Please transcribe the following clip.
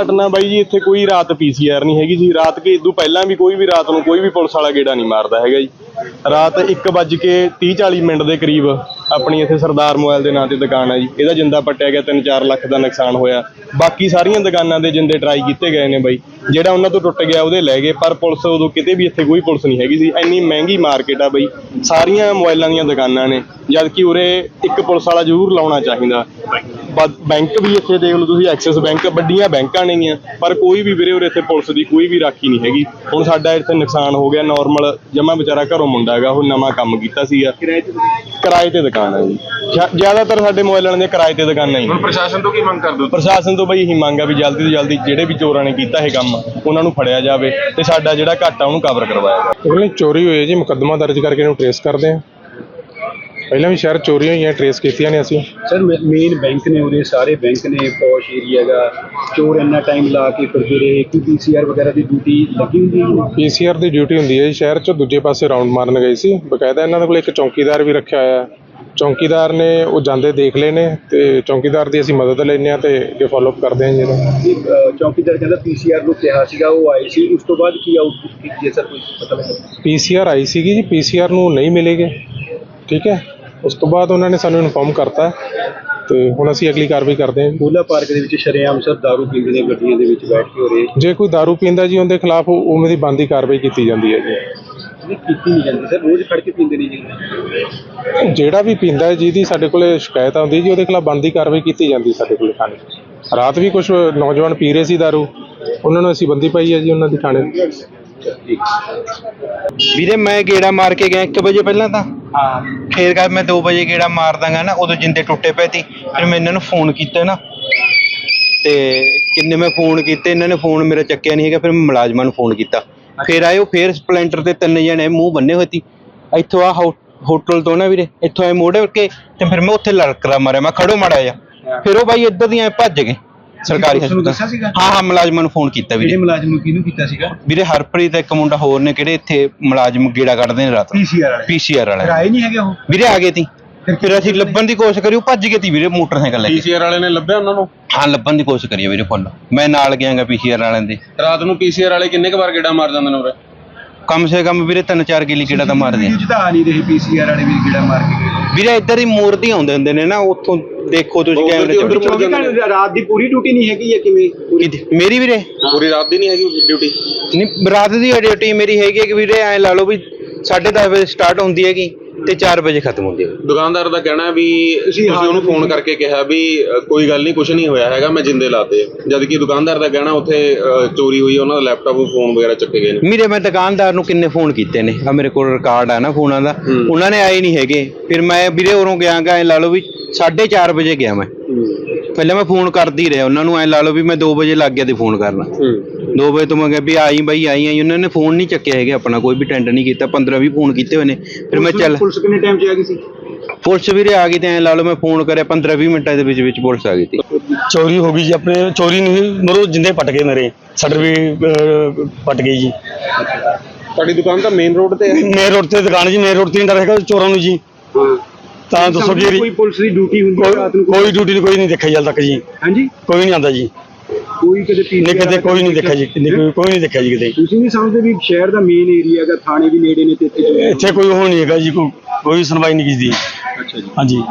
ਘਟਨਾ ਬਾਈ ਜੀ, ਇੱਥੇ ਕੋਈ ਰਾਤ ਪੀਸੀਆਰ ਨਹੀਂ ਹੈਗੀ ਜੀ। ਰਾਤ ਕੇ ਇਦੋਂ ਪਹਿਲਾਂ ਵੀ ਕੋਈ ਵੀ ਰਾਤ ਨੂੰ ਕੋਈ ਵੀ ਪੁਲਿਸ ਵਾਲਾ ਗੇੜਾ ਨਹੀਂ ਮਾਰਦਾ ਹੈਗਾ ਜੀ। ਰਾਤ 1 ਕੇ 30 40 ਮਿੰਟ ਦੇ ਕਰੀਬ ਆਪਣੀ ਇੱਥੇ ਸਰਦਾਰ ਮੋਬਾਈਲ ਦੇ ਨਾਂ ਤੇ ਦੁਕਾਨ ਹੈ ਜੀ। ਇਹਦਾ ਜਿੰਦਾ ਪੱਟਿਆ ਗਿਆ 3-4 ਲੱਖ ਦਾ ਨੁਕਸਾਨ ਹੋਇਆ। ਬਾਕੀ ਸਾਰੀਆਂ ਦੁਕਾਨਾਂ ਦੇ ਜਿੰਦੇ ਟਰਾਈ ਕੀਤੇ ਗਏ ਨੇ ਬਾਈ। ਜਿਹੜਾ ਉਹਨਾਂ ਤੋਂ ਟੁੱਟ ਗਿਆ, ਉਹਦੇ ਲੈ ਗਏ। ਪਰ ਪੁਲਿਸ ਉਦੋਂ ਕਿਤੇ ਵੀ ਇੱਥੇ ਕੋਈ ਪੁਲਿਸ ਨਹੀਂ ਹੈਗੀ ਸੀ। ਇੰਨੀ ਮਹਿੰਗੀ ਮਾਰਕੀਟ ਆ ਬਾਈ। ਸਾਰੀਆਂ ਮੋਬਾਈਲਾਂ ਦੀਆਂ ਦੁਕਾਨਾਂ ਨੇ। ਜਦਕਿ ਉਰੇ ਇੱਕ ਪੁਲਿਸ ਵਾਲਾ ਜ਼ਰੂਰ ਲਾਉਣਾ ਚਾਹੀਦਾ। ਬੈਂਕ ਵੀ ਇੱਥੇ ਦੇਖ ਲਓ ਤੁਸੀਂ ਐਕਸਿਸ ਬੈਂਕ ਵੱਡੀਆਂ ਬੈਂਕਾਂ ਨੇਗੀਆਂ ਪਰ ਕੋਈ ਵੀ ਵੀਰੇ ਉਰੇ ਇੱਥੇ ਪੁਲਿਸ ਦੀ ਕੋਈ ਵੀ ਰਾਖੀ ਨਹੀਂ ਹੈਗੀ। ਹੁਣ ਸਾਡਾ ਇੱਥੇ ਨੁਕਸਾਨ ਹੋ ਗਿਆ ਨਾਰਮਲ ਜਮਾ ਵਿਚਾਰਾ ਘਰੋਂ ਮੁੰਡਾ ਹੈਗਾ ਉਹ ਨਵਾਂ ਕੰਮ ਕੀਤਾ ਸੀਗਾ। ਕਿਰਾਏ ਤੇ ਦੁਕਾਨ ਹੈ ਜੀ। ਜ਼ਿਆ- ਜ਼ਿਆਦਾਤਰ ਸਾਡੇ ਮੋਬਾਈਲਾਂ ਦੀਆਂ ਕਿਰਾਏ ਤੇ ਦੁਕਾਨਾਂ ਹੀ। ਹੁਣ ਪ੍ਰਸ਼ਾਸਨ ਤੋਂ ਕੀ ਮੰਗ ਕਰਦੇ ਹੋ ਪ੍ਰਸ਼ਾਸਨ ਤੋਂ ਬਈ ਇਹੀ ਮੰਗ ਆ ਵੀ ਜਲਦੀ ਤੋਂ ਜਲਦੀ ਜਿਹੜੇ ਵੀ ਚੋਰਾਂ ਨੇ ਕੀਤਾ ਇਹ ਕੰਮ ਉਹਨਾਂ ਨੂੰ ਫੜਿਆ ਜਾਵੇ ਤੇ ਸਾਡਾ ਜਿਹੜਾ ਘਾਟਾ ਉਹਨੂੰ ਕਵਰ ਕਰਵਾਇਆ ਜਾਵੇ। ਚੋਰੀ ਹੋਈ ਹੈ ਜੀ ਮੁਕੱਦਮਾ ਦਰਜ ਕਰਕੇ ਇਹਨੂੰ ਟਰੇਸ ਕਰਦੇ ਹਾਂ। ਪਹਿਲਾਂ ਵੀ ਸ਼ਹਿਰ ਚੋਰੀਆਂ ਹੋਈਆਂ ਟਰੇਸ ਕੀਤੀਆਂ ਨੇ ਅਸੀਂ। ਸਰ ਮੇਨ ਬੈਂਕ ਨੇ ਉਰੇ ਸਾਰੇ ਬੈਂਕ ਨੇ ਪੌਸ਼ ਏਰੀਆ ਦਾ ਚੋਰ ਇੰਨਾ ਟਾਈਮ ਲਾ ਕੇ ਫਿਰਦੇ ਰਹੇ। ਕਿ ਪੀਸੀਆਰ ਵਗੈਰਾ ਦੀ ਡਿਊਟੀ ਲੱਗੀ ਹੁੰਦੀ ਹੈ? ਪੀਸੀਆਰ ਦੀ ਡਿਊਟੀ ਹੁੰਦੀ ਹੈ ਸ਼ਹਿਰ 'ਚ ਦੂਜੇ ਪਾਸੇ ਰਾਉਂਡ ਮਾਰਨ ਗਏ ਸੀ। ਬਕਾਇਦਾ ਇਹਨਾਂ ਦੇ ਕੋਲ ਇੱਕ ਚੌਕੀਦਾਰ ਵੀ ਰੱਖਿਆ ਹੋਇਆ ਹੈ। ਚੌਕੀਦਾਰ ਨੇ ਉਹ ਜਾਂਦੇ ਦੇਖ ਲਏ ਨੇ ਤੇ ਚੌਕੀਦਾਰ ਦੀ ਅਸੀਂ ਮਦਦ ਲੈਂਦੇ ਹਾਂ ਤੇ ਅੱਗੇ ਫਾਲੋ ਅਪ ਕਰਦੇ ਹਾਂ ਜੀ ਇਹਦਾ ਕਿ ਅ, ਚੌਕੀਦਾਰ ਕਹਿੰਦਾ ਪੀਸੀਆਰ ਨੂੰ ਕਿਹਾ ਸੀਗਾ ਉਹ ਆਏ ਸੀ। ਉਸ ਤੋਂ ਬਾਅਦ ਕੀ ਆਊਟਪੁੱਟ ਕੀਤੀ ਹੈ ਸਰ ਕੋਈ ਪਤਾ ਲੱਗਾ? ਪੀਸੀਆਰ ਆਈ ਸੀਗੀ ਜੀ। ਪੀਸੀਆਰ ਨੂੰ ਨਹੀਂ ਮਿਲੇਗੇ। ਠੀਕ ਹੈ। ਉਸ ਤੋਂ ਬਾਅਦ ਉਹਨਾਂ ਨੇ ਸਾਨੂੰ ਇਨਫੋਰਮ ਕਰਤਾ ਤੇ ਹੁਣ ਅਸੀਂ ਅਗਲੀ ਕਾਰਵਾਈ ਕਰਦੇ ਹਾਂ ਜੀ। ਕੋਲਾ ਪਾਰਕ ਦੇ ਵਿੱਚ ਸ਼ਰੇਆਮ ਸਰ ਦਾਰੂ ਪੀਂਦੇ ਨੇ ਗੱਡੀਆਂ ਦੇ ਵਿੱਚ ਬੈਠ ਕੇ ਉਰੇ ਜੇ ਕੋਈ दारू ਪੀਂਦਾ ਜੀ ਉਹਦੇ ਖਿਲਾਫ ਉਵੇਂ ਦੀ ਬੰਦੀ ਕਾਰਵਾਈ ਕੀਤੀ ਜਾਂਦੀ ਹੈ ਜੀ ਇਹ ਕੀਤੀ ਨਹੀਂ ਜਾਂਦੀ ਸਰ ਰੋਜ਼ ਖੜ ਕੇ ਪੀਂਦੇ ਨੇ ਜੀ ਜਿਹੜਾ ਵੀ ਪੀਂਦਾ ਹੈ ਜਿਹਦੀ ਸਾਡੇ ਕੋਲੇ ਸ਼ਿਕਾਇਤ ਆਉਂਦੀ ਜੀ ਉਹਦੇ ਖਿਲਾਫ ਬੰਦੀ ਕਾਰਵਾਈ ਕੀਤੀ ਜਾਂਦੀ ਸਾਡੇ ਕੋਲੇ ਥਾਣੇ ਰਾਤ ਵੀ ਕੁਝ ਨੌਜਵਾਨ ਪੀ ਰਹੇ ਸੀ दारू ਉਹਨਾਂ ਨੂੰ ਅਸੀਂ ਬੰਦੀ ਪਾਈ ਹੈ ਜੀ ਉਹਨਾਂ ਦੀ ਥਾਣੇ ਵੀਰੇ ਮੈਂ ਗੇੜਾ ਮਾਰ ਕੇ ਗਿਆ 1 ਵਜੇ ਪਹਿਲਾਂ ਤਾਂ ਹਾਂ ਫੇਰ ਕਰ ਮੈਂ 2 ਵਜੇ ਗੇੜਾ ਮਾਰ ਦਾਂਗਾ ਨਾ ਉਦੋਂ ਜਿੰਦੇ ਟੁੱਟੇ ਪਏ ਤੀ ਫਿਰ ਮੈਂ ਇਹਨਾਂ ਨੂੰ ਫੋਨ ਕੀਤਾ ਨਾ। ਤੇ ਕਿੰਨੇ ਮੈਂ ਫੋਨ ਕੀਤੇ ਇਹਨਾਂ ਨੇ ਫੋਨ ਮੇਰਾ ਚੱਕਿਆ ਨਹੀਂ ਹੈਗਾ ਫਿਰ ਮੈਂ ਮੁਲਾਜ਼ਮਾਂ ਨੂੰ ਫੋਨ ਕੀਤਾ। ਫਿਰ ਆਏ ਉਹ ਫੇਰ ਸਪਲੈਂਡਰ ਤੇ ਤਿੰਨ ਜਣੇ ਮੂੰਹ ਬੰਨੇ ਹੋਏ ਸੀ। ਇੱਥੋਂ ਆ ਹੋਟਲ ਤੋਂ ਨਾ ਵੀਰੇ ਇੱਥੋਂ ਐ ਮੋੜੇ ਕੇ ਤੇ ਫਿਰ ਮੈਂ ਉੱਥੇ ਲੜਕਰਾ ਮਾਰਿਆ ਮੈਂ ਖੜੋ ਮਾੜਾ ਜਾ ਫਿਰ ਉਹ ਬਾਈ ਇੱਧਰ ਦੀਆਂ ਐਂ ਭੱਜ ਗਏ। ਸਰਕਾਰੀ ਦੱਸਿਆ ਸੀਗਾ? ਹਾਂ ਹਾਂ ਮੁਲਾਜ਼ਮਾਂ ਨੂੰ ਫੋਨ ਕੀਤਾ ਵੀਰੇ। ਜਿਹੜੇ ਮੁਲਾਜ਼ਮ ਨੂੰ ਕਿਹਨੂੰ ਕੀਤਾ ਸੀਗਾ? ਵੀਰੇ ਹਰਪ੍ਰੀਤ ਇੱਕ ਮੁੰਡਾ ਹੋਰ ਨੇ ਕਿਹੜੇ ਇੱਥੇ ਮੁਲਾਜ਼ਮ ਗੇੜਾ ਕੱਢਦੇ ਨੇ ਰਾਤ ਨੂੰ। ਪੀਸੀਆਰ ਵਾਲੇ। ਪੀਸੀਆਰ ਵਾਲਾ। ਆਏ ਨਹੀਂ ਹੈਗੇ ਉਹ? ਵੀਰੇ ਆ ਗਏ ਤੀ। ਫਿਰ ਅਸੀਂ ਲੱਭਣ ਦੀ ਕੋਸ਼ਿਸ਼ ਕਰੀ ਉਹ ਭੱਜ ਗਏ ਤੀ ਵੀਰੇ ਮੋਟਰਸਾਈਕਲ ਲੈ ਕੇ। ਪੀਸੀਆਰ ਵਾਲੇ ਨੇ ਲੱਭਿਆ ਉਹਨਾਂ ਨੂੰ? ਹਾਂ ਲੱਭਣ ਦੀ ਕੋਸ਼ਿਸ਼ ਕਰੀ ਵੀਰੇ ਫੁੱਲ। ਮੈਂ ਨਾਲ ਗਿਆਗਾ ਪੀਸੀਆਰ ਵਾਲਿਆਂ ਦੇ। ਰਾਤ ਨੂੰ ਪੀਸੀਆਰ ਵਾਲੇ ਕਿੰਨੇ ਕੁ ਵਾਰ ਗੇੜਾ ਮਾਰ ਜਾਂਦੇ ਨੇ ਉਰੇ? ਕਮ ਸੇ ਕਮ ਵੀਰੇ ਤਿੰਨ ਚਾਰ ਕਿਲੀ ਗੇੜਾ ਤਾਂ ਮਾਰਦੇ ਆ। ਜੁਦਾ ਨਹੀਂ ਰਹੇ ਪੀਸੀਆਰ ਵਾਲੇ ਵੀ ਗੇੜਾ ਮਾਰ ਕੇ ਗਏ। ਵੀਰੇ ਇੱਧਰ ਹੀ ਮੂਰਤੀ ਆਉਂਦੇ ਹੁੰਦੇ ਨੇ ਨਾ ਉੱਥੋਂ ਦੇਖੋ ਤੁਸੀਂ ਕੈਮਰੇ ਚ। ਉੱਧਰ ਚੌਵੀ ਘੰਟੇ ਰਾਤ ਦੀ ਪੂਰੀ ਡਿਊਟੀ ਨਹੀਂ ਹੈਗੀ ਜਾਂ ਕਿਵੇਂ? ਕਿਤੇ- ਮੇਰੀ ਵੀਰੇ? ਪੂਰੀ ਰਾਤ ਦੀ ਨਹੀਂ ਹੈਗੀ ਡਿਊਟੀ ਨਹੀਂ ਰਾਤ ਦੀ ਡਿਊਟੀ ਮੇਰੀ ਹੈਗੀ ਹੈ ਕਿ ਵੀਰੇ ਐ ਲਾ ਲਓ ਵੀ 10:30 ਵਜੇ ਸਟਾਰਟ ਹੁੰਦੀ ਹੈਗੀ। ਤੇ 4 ਵਜੇ ਖਤਮ ਹੁੰਦੀ ਹੈ। ਦੁਕਾਨਦਾਰ ਦਾ ਕਹਿਣਾ ਵੀ ਤੁਸੀਂ ਉਹਨੂੰ ਫੋਨ ਕਰਕੇ ਕਿਹਾ ਵੀ ਅ, ਕੋਈ ਗੱਲ ਨਹੀਂ ਕੁਝ ਨਹੀਂ ਹੋਇਆ ਹੈਗਾ ਮੈਂ ਜਿੰਦੇ ਲਾਤੇ। ਜਦ ਕਿ ਦੁਕਾਨਦਾਰ ਦਾ ਕਹਿਣਾ ਉੱਥੇ ਅ, ਚੋਰੀ ਹੋਈ ਉਹਨਾਂ ਦਾ ਲੈਪਟਾਪ ਫੋਨ ਵਗੈਰਾ ਚੱਕੇ ਗਏ ਨੇ। ਵੀਰੇ ਮੈਂ ਦੁਕਾਨਦਾਰ ਨੂੰ ਕਿੰਨੇ ਫੋਨ ਕੀਤੇ ਨੇ? ਆ ਮੇਰੇ ਕੋਲ ਰਿਕਾਰਡ ਆ ਨਾ ਫੋਨਾਂ ਦਾ। ਉਹਨਾਂ ਨੇ ਆਏ ਨਹੀਂ ਹੈਗੇ। ਫਿਰ ਮੈਂ ਵੀਰੇ ਉਰੋਂ ਗਿਆ ਗਾ ਐ ਲਾ ਲਓ ਵੀ 4:30 ਵਜੇ ਗਿਆ ਮੈਂ। ਪਹਿਲਾਂ ਮੈਂ ਫੋਨ ਕਰਦੀ ਰਿਹਾ। ਉਹਨਾਂ ਨੂੰ ਐ ਲਾ ਲਓ ਵੀ ਮੈਂ 2 ਵਜੇ ਲੱਗ ਗਿਆ ਤੇ ਫੋਨ ਕਰਨਾ। 2 ਵਜੇ ਤੋਂ ਮੈਂ ਕਿਹਾ ਵੀ ਆਈ ਬਾਈ ਆਈ ਆਈ। ਉਹਨਾਂ ਨੇ ਫੋਨ ਨਹੀਂ ਚੱਕਿਆ ਹੈਗਾ ਆਪਣਾ ਕੋਈ ਵੀ ਟੈਂਡ ਨਹੀਂ ਕੀਤਾ। 15 20 ਫੋਨ ਕੀਤੇ ਹੋਏ ਨੇ। ਫਿਰ ਮੈਂ ਚੱਲ ਪੁਲਿਸ ਕਿੰਨੇ ਟਾਈਮ 'ਚ ਆ ਗਈ ਸੀ? ਪੁਲਿਸ ਵੀਰੇ ਆ ਗਈ ਤੇ ਐ ਲਾ ਲਓ ਮੈਂ ਫੋਨ ਕਰਿਆ 15 20 ਮਿੰਟਾਂ ਦੇ ਵਿੱਚ ਵਿੱਚ ਪੁਲਿਸ ਆ ਗਈ ਤੀ ਚੋਰੀ ਹੋ ਗਈ ਜੀ ਆਪਣੇ ਚੋਰੀ ਨਹੀਂ ਮਰੋ ਜਿੰਦੇ ਪਟ ਗਏ ਮੇਰੇ ਸ਼ਟਰ ਵੀ ਅਹ, ਪਟ ਗਈ ਜੀ। ਤੁਹਾਡੀ ਦੁਕਾਨ ਤਾਂ ਮੇਨ ਰੋਡ ਤੇ ਹੈ। ਮੇਨ ਰੋਡ ਤੇ ਦੁਕਾਨ ਜੀ ਮੇਨ ਰੋਡ ਤੇ ਨਹੀਂ ਡਰ ਹੈਗਾ ਚੋਰਾਂ ਨੂੰ ਜੀ। ਤਾਂ ਦੱਸੋ ਜੀ ਕੋਈ ਪੁਲਿਸ ਦੀ ਡਿਊਟੀ ਹੁੰਦੀ ਹੈ ਰਾਤ ਨੂੰ? ਕੋਈ ਡਿਊਟੀ ਨਹੀਂ ਕੋਈ ਨਹੀਂ ਦੇਖਿਆ ਜਲ ਤੱਕ ਜੀ। ਹਾਂਜੀ। ਕੋਈ ਨਹੀਂ ਆਂਦਾ ਜੀ। ਕੋਈ ਕਦੇ ਨਹੀਂ PCR ਕਿਤੇ ਕੋਈ ਨਹੀਂ ਦੇਖਿਆ ਜੀ ਕੋਈ- ਕੋਈ ਨਹੀਂ ਦੇਖਿਆ ਜੀ ਕਿਤੇ ਤੁਸੀਂ ਨਹੀਂ ਸਮਝਦੇ ਵੀ ਸ਼ਹਿਰ ਦਾ ਮੇਨ ਏਰੀਆ ਹੈਗਾ ਥਾਣੇ ਵੀ ਨੇੜੇ ਨੇ ਤੇ ਇੱਥੇ ਜੋ- ਇੱਥੇ ਕੋਈ ਉਹ ਨਹੀਂ ਹੈਗਾ ਜੀ ਕੋਈ ਕੋਈ ਸੁਣਵਾਈ ਨਹੀਂ ਕੀਤੀ। ਅੱਛਾ ਜੀ। ਹਾਂਜੀ।